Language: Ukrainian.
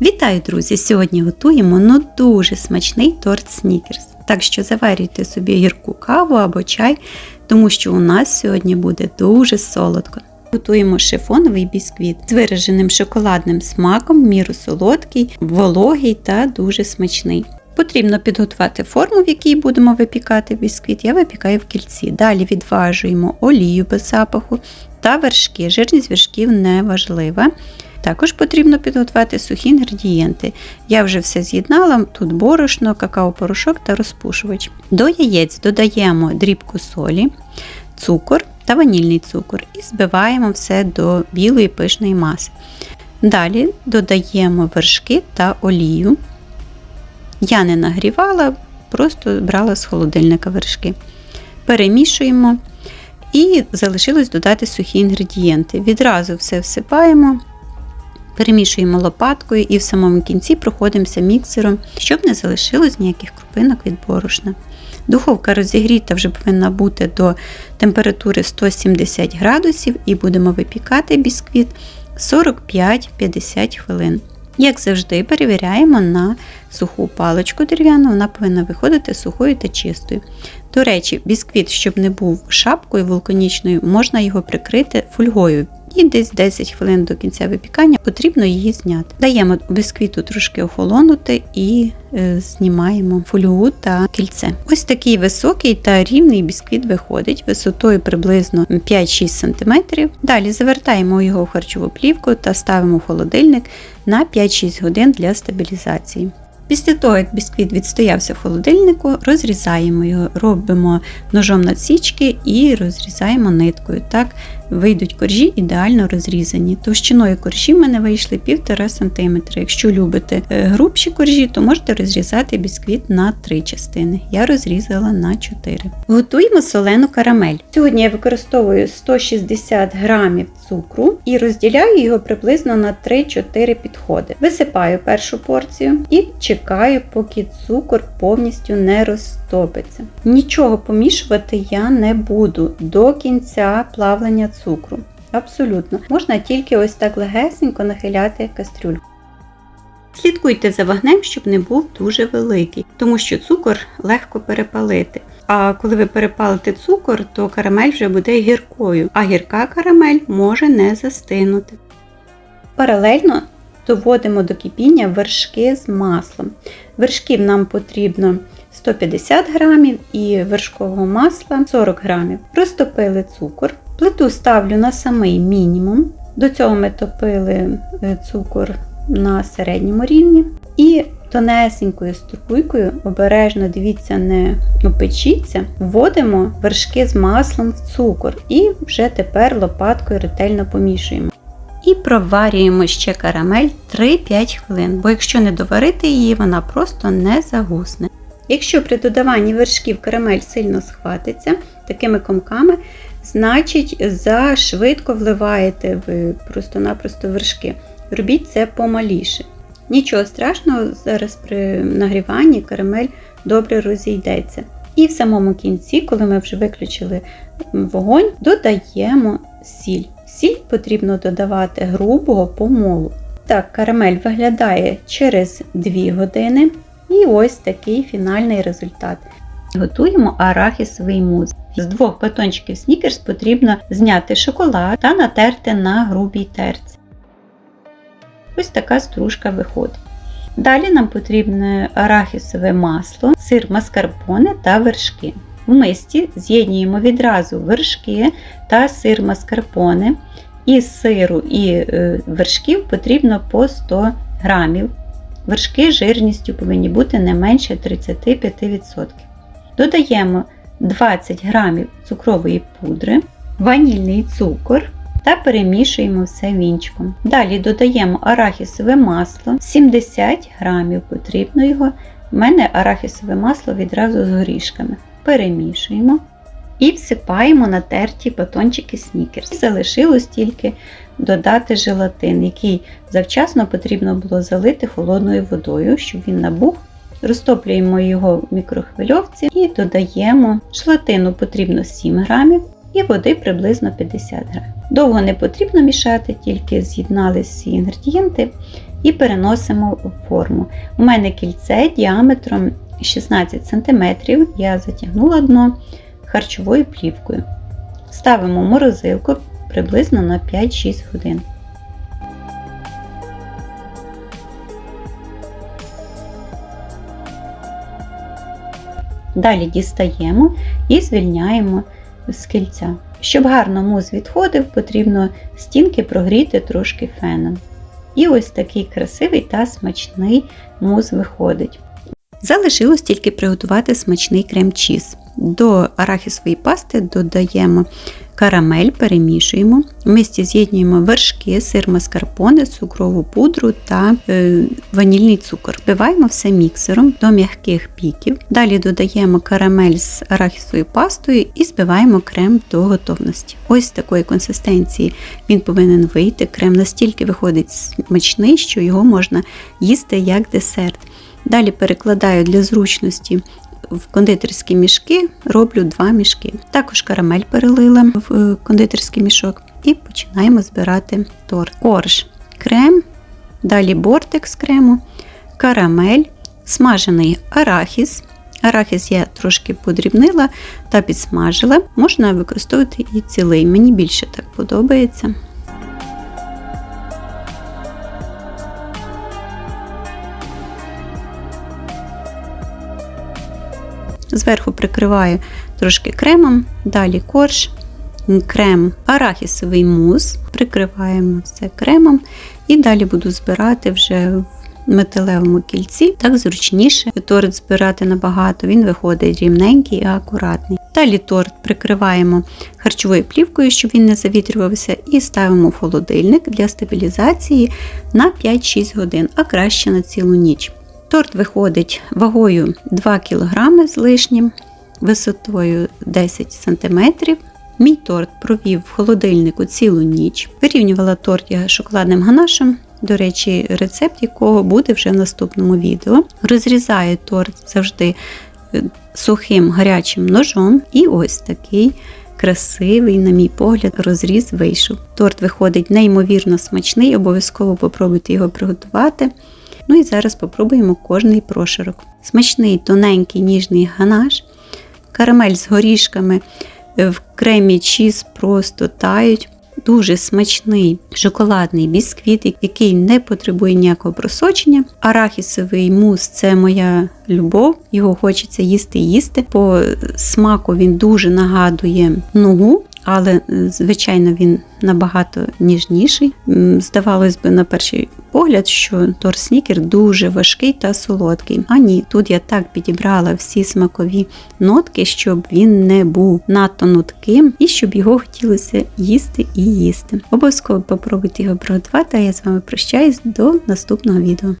Вітаю, друзі! Сьогодні готуємо ну дуже смачний торт снікерс. Так що заварюйте собі гірку каву або чай, тому що у нас сьогодні буде дуже солодко. Готуємо шифоновий бісквіт з вираженим шоколадним смаком, міру солодкий, вологий та дуже смачний. Потрібно підготувати форму, в якій будемо випікати бісквіт. Я випікаю в кільці. Далі відважуємо олію без запаху та вершки. Жирність вершків не важлива. Також потрібно підготувати сухі інгредієнти. Я вже все з'єднала, тут борошно, какао-порошок та розпушувач. До яєць додаємо дрібку солі, цукор та ванільний цукор і збиваємо все до білої пишної маси. Далі додаємо вершки та олію. Я не нагрівала, просто брала з холодильника вершки. Перемішуємо і залишилось додати сухі інгредієнти. Відразу все всипаємо. Перемішуємо лопаткою і в самому кінці проходимося міксером, щоб не залишилось ніяких крупинок від борошна. Духовка розігріта вже повинна бути до температури 170 градусів і будемо випікати бісквіт 45-50 хвилин. Як завжди, перевіряємо на суху паличку дерев'яну, вона повинна виходити сухою та чистою. До речі, бісквіт, щоб не був шапкою вулканічною, можна його прикрити фольгою. І десь 10 хвилин до кінця випікання потрібно її зняти. Даємо бісквіту трошки охолонути і е, знімаємо фольгу та кільце. Ось такий високий та рівний бісквіт виходить висотою приблизно 5-6 см. Далі завертаємо його в харчову плівку та ставимо в холодильник на 5-6 годин для стабілізації. Після того, як бісквіт відстоявся в холодильнику, розрізаємо його, робимо ножом надсічки і розрізаємо ниткою. Так вийдуть коржі ідеально розрізані. Товщиною коржі в мене вийшли 1,5 см. Якщо любите е, грубші коржі, то можете розрізати бісквіт на 3 частини. Я розрізала на 4. Готуємо солену карамель. Сьогодні я використовую 160 грамів цукру і розділяю його приблизно на 3-4 підходи. Висипаю першу порцію і чекаю, поки цукор повністю не розтопиться. Нічого помішувати я не буду до кінця плавлення цукру. Абсолютно. Можна тільки ось так легесенько нахиляти кастрюльку. Слідкуйте за вогнем, щоб не був дуже великий, тому що цукор легко перепалити. А коли ви перепалите цукор, то карамель вже буде гіркою, а гірка карамель може не застинути. Паралельно доводимо до кипіння вершки з маслом. Вершків нам потрібно 150 грамів і вершкового масла 40 грамів. Розтопили цукор. Плиту ставлю на самий мінімум. До цього ми топили е, цукор на середньому рівні. І тонесенькою струйкою, обережно дивіться, не опечіться, вводимо вершки з маслом в цукор і вже тепер лопаткою ретельно помішуємо. І проварюємо ще карамель 3-5 хвилин, бо якщо не доварити її, вона просто не загусне. Якщо при додаванні вершків карамель сильно схватиться такими комками, значить зашвидко вливаєте ви просто-напросто вершки. Робіть це помаліше. Нічого страшного, зараз при нагріванні карамель добре розійдеться. І в самому кінці, коли ми вже виключили вогонь, додаємо сіль. Сіль потрібно додавати грубого помолу. Так, карамель виглядає через 2 години. І ось такий фінальний результат. Готуємо арахісовий муз. З двох батончиків снікерс потрібно зняти шоколад та натерти на грубій терці. Ось така стружка виходить. Далі нам потрібне арахісове масло, сир маскарпоне та вершки. В мисті з'єднуємо відразу вершки та сир маскарпоне. Із сиру і е, вершків потрібно по 100 грамів. Вершки жирністю повинні бути не менше 35%. Додаємо 20 грамів цукрової пудри, ванільний цукор та перемішуємо все вінчиком. Далі додаємо арахісове масло, 70 грамів потрібно його. У мене арахісове масло відразу з горішками. Перемішуємо і всипаємо натерті батончики снікерс. Залишилось тільки додати желатин, який завчасно потрібно було залити холодною водою, щоб він набух. Розтоплюємо його в мікрохвильовці і додаємо желатину потрібно 7 грамів. і води приблизно 50 г. Довго не потрібно мішати, тільки з'єднали всі інгредієнти і переносимо в форму. У мене кільце діаметром 16 см, я затягнула дно харчовою плівкою. Ставимо морозилку приблизно на 5-6 годин. Далі дістаємо і звільняємо з кільця. Щоб гарно мус відходив, потрібно стінки прогріти трошки феном. І ось такий красивий та смачний мус виходить. Залишилось тільки приготувати смачний крем-чіз. До арахісової пасти додаємо карамель, перемішуємо. В місті з'єднуємо вершки, сир маскарпоне, цукрову пудру та е, ванільний цукор. Вбиваємо все міксером до м'яких піків. Далі додаємо карамель з арахісовою пастою і збиваємо крем до готовності. Ось такої консистенції він повинен вийти. Крем настільки виходить смачний, що його можна їсти як десерт. Далі перекладаю для зручності в кондитерські мішки, роблю два мішки. Також карамель перелила в е, кондитерський мішок і починаємо збирати торт. Корж, крем, далі бортик з крему, карамель, смажений арахіс. Арахіс я трошки подрібнила та підсмажила. Можна використовувати і цілий, мені більше так подобається. Зверху прикриваю трошки кремом, далі корж, крем, арахісовий мус, прикриваємо все кремом і далі буду збирати вже в металевому кільці. Так зручніше торт збирати набагато, він виходить рівненький і акуратний. Далі торт прикриваємо харчовою плівкою, щоб він не завітрювався, і ставимо в холодильник для стабілізації на 5-6 годин, а краще на цілу ніч. Торт виходить вагою 2 кг з лишнім, висотою 10 см. Мій торт провів в холодильнику цілу ніч. Вирівнювала торт я шоколадним ганашем. До речі, рецепт якого буде вже в наступному відео. Розрізаю торт завжди е, сухим гарячим ножом. І ось такий красивий, на мій погляд, розріз вийшов. Торт виходить неймовірно смачний, обов'язково попробуйте його приготувати. Ну і зараз попробуємо кожний прошарок. Смачний тоненький ніжний ганаш, карамель з горішками в кремі чіз просто тають. Дуже смачний шоколадний бісквіт, який не потребує ніякого просочення. Арахісовий мус це моя любов, його хочеться їсти і їсти. По смаку він дуже нагадує ногу, але, звичайно, він набагато ніжніший. Здавалось би, на перший погляд, що торт снікер дуже важкий та солодкий. А ні, тут я так підібрала всі смакові нотки, щоб він не був надто нутким і щоб його хотілося їсти і їсти. Обов'язково попробуйте його приготувати, а я з вами прощаюсь до наступного відео.